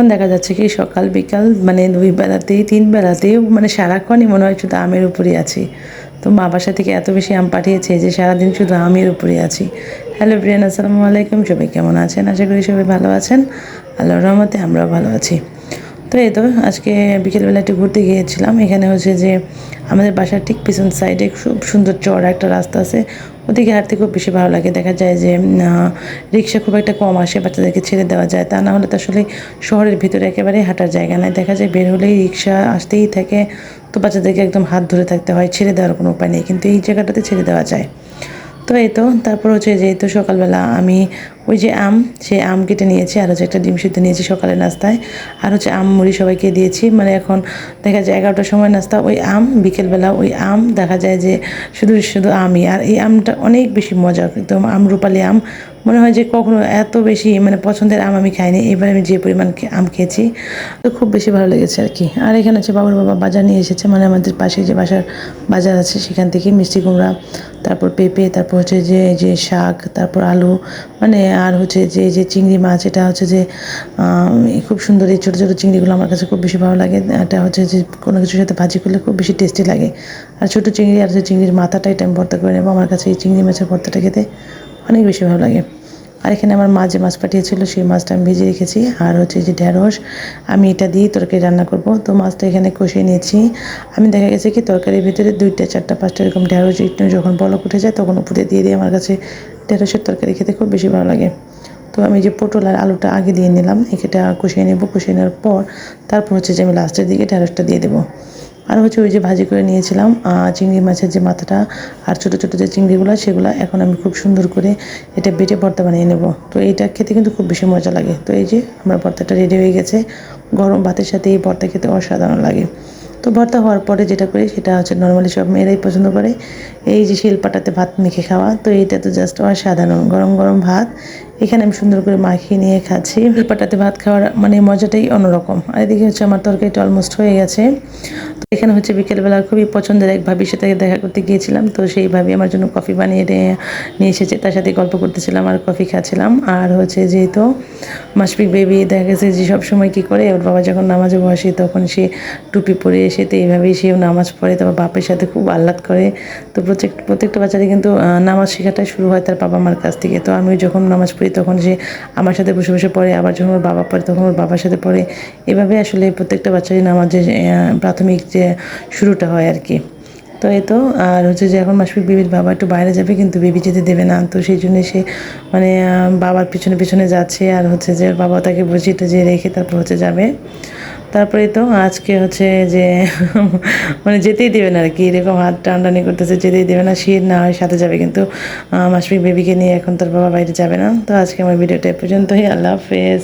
এখন দেখা যাচ্ছে কি সকাল, বিকাল মানে দুই বেলাতেই, তিন বেলাতেই মানে সারাক্ষণই মনে হয় শুধু আমের উপরেই আছি। তো মা বাসা থেকে এত বেশি আম পাঠিয়েছে যে সারাদিন শুধু আমের উপরেই আছি। হ্যালো ব্রিয়ান, আসসালামু আলাইকুম। সবাই কেমন আছেন? আশা করি সবাই ভালো আছেন। আল্লাহর রহমতে আমরাও ভালো আছি। তো এই তো, আজকে বিকেলবেলা একটু ঘুরতে গিয়েছিলাম। এখানে হচ্ছে যে আমাদের বাসার ঠিক পিছন সাইডে খুব সুন্দর চড়া একটা রাস্তা আছে। ওদিকে হাঁটতে খুব বেশি ভালো লাগে। দেখা যায় যে রিক্সা খুব একটা কম আসে, বাচ্চাদেরকে ছেড়ে দেওয়া যায়। তা না হলে তো আসলে শহরের ভিতরে একেবারে হাঁটার জায়গা নাই। দেখা যায় বের হলেই রিক্সা আসতেই থাকে। তো বাচ্চাদেরকে একদম হাত ধরে থাকতে হয়, ছেড়ে দেওয়ার কোনো উপায় নেই। কিন্তু এই জায়গাটাতে ছেড়ে দেওয়া যায়। তো এই তো, তারপর হচ্ছে যে তো সকালবেলা আমি ওই যে আম সে আম কেটে নিয়েছি, আর হচ্ছে একটা ডিম সিদ্ধ নিয়েছি সকালের নাস্তায়। আর হচ্ছে আম মুড়ি সবাইকে দিয়েছি। মানে এখন দেখা যায় এগারোটার সময় নাস্তা, ওই আম, বিকেলবেলা ওই আম, দেখা যায় যে শুধু শুধু আমই। আর এই আমটা অনেক বেশি মজা একদম আম রূপালি আম। মনে হয় যে কখনো এত বেশি মানে পছন্দের আম আমি খাইনি, এবার আমি যে পরিমাণ আম খেয়েছি, তো খুব বেশি ভালো লেগেছে আর কি। আর এখানে হচ্ছে বাবার বাবা বাজার নিয়ে এসেছে মানে আমাদের পাশে যে বাসার বাজার আছে, সেখান থেকে মিষ্টি কুমড়া, তারপর পেঁপে, তারপর হচ্ছে যে যে শাক, তারপর আলু মানে আর হচ্ছে যে যে চিংড়ি মাছ, এটা হচ্ছে যে খুব সুন্দর এই ছোটো ছোটো চিংড়িগুলো আমার কাছে খুব বেশি ভালো লাগে। এটা হচ্ছে যে, কোনো কিছুর সাথে ভাজি করলে খুব বেশি টেস্টি লাগে। আর ছোটো চিংড়ি আর হচ্ছে চিংড়ির মাথাটা, এটা আমি ভর্তা করে নেব। আমার কাছে এই চিংড়ি মাছের ভর্তাটা খেতে অনেক বেশি ভালো লাগে। আর এখানে আমার মা যে মাছ পাঠিয়েছিল, সেই মাছটা আমি ভেজে রেখেছি। আর হচ্ছে যে ঢ্যাঁড়স আমি এটা দিয়ে তরকারি রান্না করব। তো মাছটা এখানে কষিয়ে নিয়েছি। আমি দেখা গেছে কি, তরকারির ভিতরে দুইটা, চারটা, পাঁচটা এরকম ঢ্যাঁড়স একটু যখন বলক উঠে যায়, তখন উপরে দিয়ে দিয়ে আমার কাছে ঢ্যাঁড়সের তরকারি খেতে খুব বেশি ভালো লাগে। তো আমি যে পটল আর আলুটা আগে দিয়ে নিলাম এটা কষিয়ে নেব। কষিয়ে নেওয়ার পর তারপর হচ্ছে যে আমি লাস্টের দিকে ঢ্যাঁড়সটা দিয়ে দেবো। আর হচ্ছে ওই যে ভাজি করে নিয়েছিলাম চিংড়ি মাছের যে মাথাটা আর ছোটো ছোটো যে চিংড়িগুলো, সেগুলো এখন আমি খুব সুন্দর করে এটা বেটে ভর্তা বানিয়ে নেব। তো এইটা খেতে কিন্তু খুব বেশি মজা লাগে। তো এই যে আমার ভর্তাটা রেডি হয়ে গেছে। গরম ভাতের সাথে এই ভর্তা খেতে অসাধারণ লাগে। তো ভর্তা হওয়ার পরে যেটা করি, সেটা হচ্ছে নর্মালি সব মেয়েরাই পছন্দ করে। এই যে শিলপাটাতে ভাত মেখে খাওয়া, তো এইটা তো জাস্ট অসাধারণ, গরম গরম ভাত এখানে আমি সুন্দর করে মাখিয়ে নিয়ে খাচ্ছি। শিলপাটাতে ভাত খাওয়ার মানে মজাটাই অন্যরকম। আর এদিকে হচ্ছে আমার তরকারিটা অলমোস্ট হয়ে গেছে। তো এখানে হচ্ছে বিকেলবেলা খুবই পছন্দের এক ভাবির সাথে দেখা করতে গিয়েছিলাম। তো সেই ভাবি আমার জন্য কফি বানিয়ে নিয়ে- এসেছে। তার সাথে গল্প করতেছিলাম আর কফি খাচ্ছিলাম। আর হচ্ছে যেহেতু মাসপিক বেবি দেখা গেছে যে সব সময় কী করে, ওর বাবা যখন নামাজে বসে তখন সে টুপি পরে এসে তো এইভাবেই সেও নামাজ পড়ে। তারপর বাপের সাথে খুব আহ্লাদ করে। তো প্রত্যেক, প্রত্যেকটা বাচ্চারই কিন্তু নামাজ শেখাটাই শুরু হয় তার বাবা মার কাছ থেকে। তো আমিও যখন নামাজ পড়ি তখন সে আমার সাথে বসে বসে পড়ে, আবার যখন ওর বাবা পড়ে তখন ওর বাবার সাথে পড়ে। এভাবে আসলে প্রত্যেকটা বাচ্চারই যে প্রাথমিক যে শুরুটা হয় আর কি। তো এই তো, আর হচ্ছে যে এখন মাসফিক বিবির বাবা একটু বাইরে যাবে কিন্তু বেবি যেতে দেবে না। তো সেই জন্যে সে মানে বাবার পিছনে পিছনে যাচ্ছে আর হচ্ছে যে বাবা তাকে বুঝিয়ে যে রেখে তারপর হচ্ছে যাবে। তারপরে তো আজকে হচ্ছে যে মানে যেতেই দেবে না আর কি এরকম হাত টানটানি করতেছে যেতেই দেবে না শীত না হয় সাথে যাবে কিন্তু আহ, মাসফিক বেবিকে নিয়ে এখন তোর বাবা বাইরে যাবে না। তো আজকে আমার ভিডিওটা এ পর্যন্তই আল্লাহ হাফেজ।